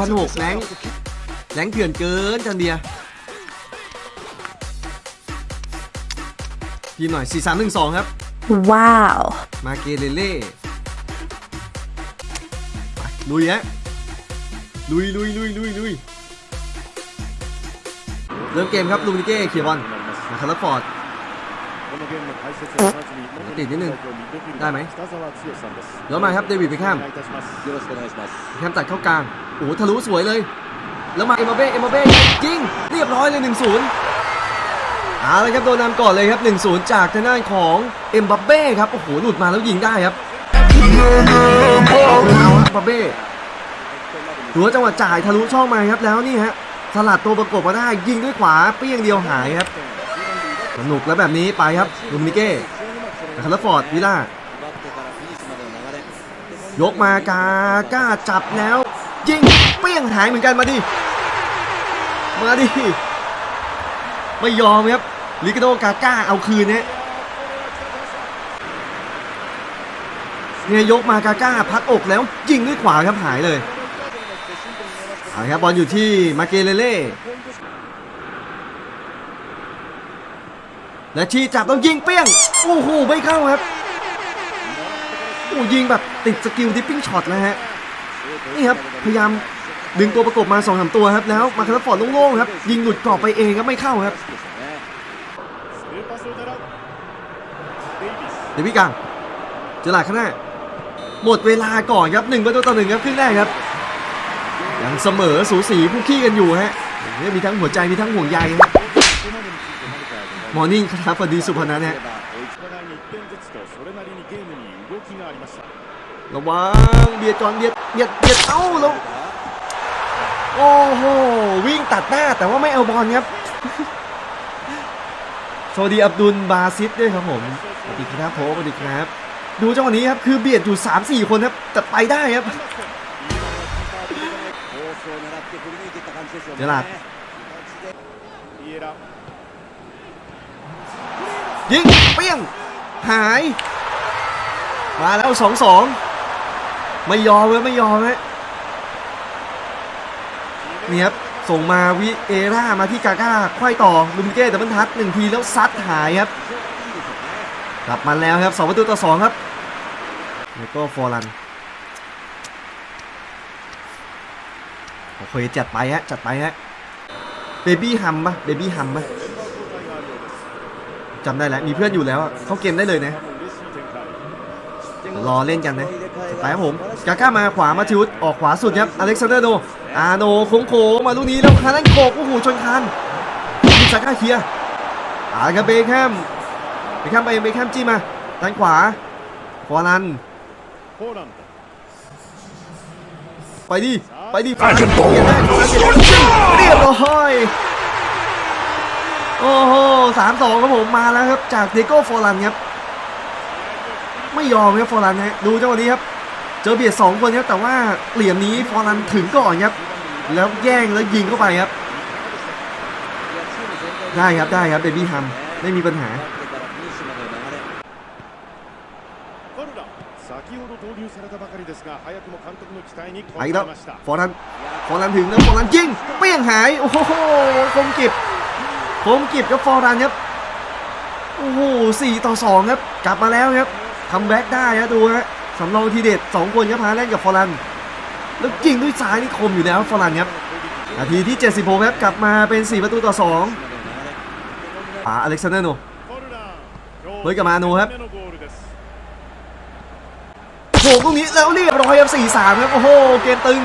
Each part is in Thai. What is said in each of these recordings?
พันหกแรงแรงเถื่อนเกินจันเบียร์ทีมหน่อย4 3 1 2ครับ ว้าว มาเกเลเล่ไปลุยฮะลุยลุยลุยลุยลุยเริ่มเกมครับลูมินิเก้เคียร์บอลมาคาร์ลฟอร์ด ติดนิดนึงได้ไหมเดี๋ยวมาครับเดวิดไปข้ามแคมตัดเข้ากลางโอ้ทะลุสวยเลย แล้วมาเอมาเบ้เอมาเบ้จริง เรียบร้อยเลย1-0เอาละครับโดนนำก่อนเลยครับ1-0 จากทางด้านของเอ็มบัเบ้ครับโอ้โหหลุดมาแล้วยิงได้ครับเอาละบับเบ้หรือว่าจังหวะจ่ายทะลุช่องมาครับแล้วนี่ฮะสลัดตัวประกบมาได้ยิงด้วยขวาเปี้ยงเดียวหายครับ สนุกแล้วแบบนี้ไปครับลูมินิเก้คาร์ลฟอร์ดวิลล่ายกมากาก้าจับแล้ว ยิงเปี้ยงหายเหมือนกันมาดิ มาดิ ไม่ยอมครับลิกาโดกาก้าเอาคืนเนี่ยเนี่ยยกมากาก้าพักอกแล้วยิงด้วยขวาครับหายเลยเอาครับบอลอยู่ที่มาเกเลเล่ และชีจับแล้วยิงเปี้ยง โอ้โหไม่เข้าครับโอ้ยิงแบบติดสกิลดิปปิ้งช็อตนะฮะนี่ครับพยายามดึงตัวประกบมาสองสามตัวครับแล้วมาคาร์ฟอร์ดโล่งๆครับ ยิงหลุดกรอบไปเองครับไม่เข้าครับเดวิดกังจอหลาดข้างหน้าหมดเวลาก่อนครับหนึ่งประตูต่อหนึ่งครับครึ่งแรกครับ ยังเสมอสูสีผู้ขี้กันอยู่ฮะเนี่ยมีทั้งหัวใจมีทั้งห่วงใยฮะ มอร์นิ่งครับสวัสดีสุพนันท์ฮะระวังเบียดจอนเบียดเบียดเบียดเอ้าแล้วโอ้โหวิ่งตัดหน้าแต่ว่าไม่เอาบอลครับสวัสดีอับดุลบาซิดด้วยครับผมสวัสดีครับผมสวัสดีครับ ดูจังหวะนี้ครับคือเบียดอยู่ 3-4 คนครับแต่ไปได้ครับเดี๋ยวลัด ยิงเปี้ยง หาย มาแล้ว2-2ไม่ยอมเลยไม่ยอมเลยนี่ครับส่งมาวิเอร่ามาที่กาก้าควายต่อลุมเก้ดับเบิลทัชหนึ่งทีแล้วซัดหายครับกลับมาแล้วครับสองประตูต่อสองครับแล้วก็ฟอร์ลันโอเคจัดไปฮะจัดไปฮะเบบี้ฮัมปะเบบี้ฮัมปะ จำได้แล้ว มีเพื่อนอยู่แล้วอะเข้าเกมได้เลยนะ รอเล่นกันนะไปครับผม กาก้ามาขวามาทิวออกขวาสุดครับ อเล็กซานเดอร์โนอาโนโค้งโค้งมาลูกนี้แล้วคานันโกกโอ้โหชนคานมิซาก้าเคลียร์อากับเบคแฮมเบคแฮมไปเบคแฮมจี้มาด้านขวาฟอร์ลันไปดิ ไปดิฟอร์ลันเปลี่ยนได้ฟอร์ลันเปลี่ยนได้เรียบร้อย โอ้โหสามสองครับผมมาแล้วครับ จากเดโก้ฟอร์ลันครับ ไม่ยอมครับฟอร์ลันฮะดูจังหวะนี้ครับ เจอเบียดสองคนครับแต่ว่าเหลี่ยมนี้ฟอร์ลันถึงก่อนครับ แล้วแย่งแล้วยิงเข้าไปครับ ได้ครับได้ครับเบบี้ฮัมไม่มีปัญหาไปอีกแล้วฟอร์ลันฟอร์ลันถึงแล้วฟอร์ลันยิงเปี้ยงหาย โอ้โหคมกิบ คมกิบกับฟอร์ลันครับโอ้โหสี่ต่อสองครับกลับมาแล้วครับคัมแบ็กได้ครับดูฮะสำรองทีเด็ดสองคนครับพาเล่นกับฟอร์ลัน แล้วยิงด้วยซ้ายนี่คมอยู่แล้วฟอร์ลันครับนาทีที่ 76ครับกลับมาเป็น 4 ประตูต่อ2อ่าอเล็กซานเดอร์โนเฮ้ยกับมาโนครับโอ้โหตรงนี้แล้วเรียบร้อยครับ4-3ครับโอ้โหเกมตึง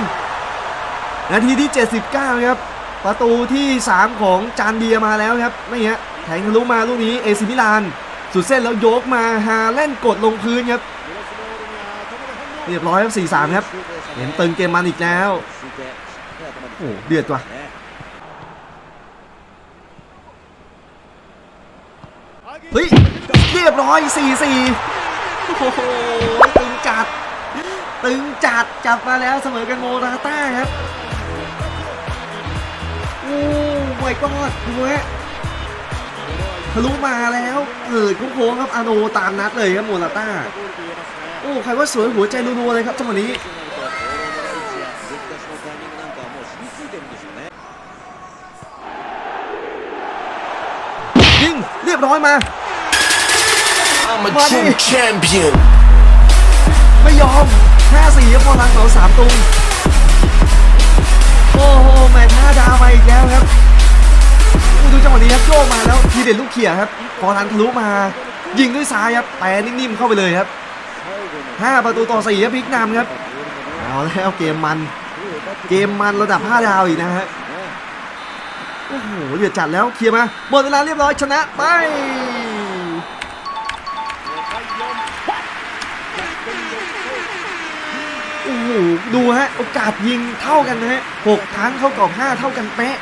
นาทีที่ 79ครับ ประตูที่ 3 ของจานเบียมาแล้วครับนี่ฮะแทงทะลุมาลูกนี้เอซิมิลานสุดเส้นแล้วยกมาฮาเล่นกดลงพื้นครับเรียบร้อยครับ4-3ครับ เห็นตึงเกมมันอีกแล้วโอ้โหเดือดว่ะเฮ้ยเรียบร้อย4-4โอ้โหตึงจัด ตึงจัดจับมาแล้วเสมอกันโมราต้าครับ โอ้ไม่ก็ดูฮะทะลุมาแล้วเกิดโค้งครับอโนตามนัดเลยครับโมราต้าโอ้ใครว่าสวยหัวใจรัวๆเลยครับจังหวะนี้ยิงเรียบร้อยมามาดิไม่ยอม5-4ครับพอลังเหลามตุง จังหวะนี้ครับโยกมาแล้วทีเด็ดลูกเขี่ยครับพอลังทะลุมา ยิงด้วยซ้ายครับแปรนิ่มๆเข้าไปเลยครับ 5 ประตูต่อ4ครับพลิกนำครับเอาแล้วเกมมัน เกมมันระดับ5ดาวอีกนะฮะโอ้โหเดือดจัดแล้วเคลียร์มาหมดเวลาเรียบร้อยชนะไปโอ้โหดูฮะโอกาสยิงเท่ากันนะฮะหกครั้งเข้ากรอบห้าเท่ากันเป๊ะ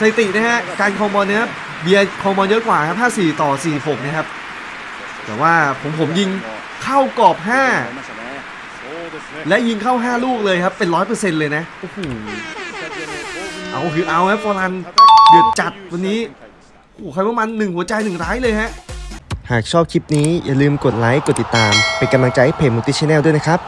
สถิตินะฮะการครองบอลเนี่ยเบียร์ครองบอลเยอะกว่าครับ54 ต่อ 46 นะครับ แต่ว่าผมผมยิงเข้ากรอบ 5 และยิงเข้า 5 ลูกเลยครับ เป็น 100%เลยนะโอ้โหเอาคือเอาครับฟอรันเดือดจัดวันนี้โอ้โหใครว่ามันหนึ่งหัวใจหนึ่งร้ายเลยฮะ หากชอบคลิปนี้อย่าลืมกดไลค์ กดติดตาม เป็นกำลังใจให้เพจมุติชแนลด้วยนะครับ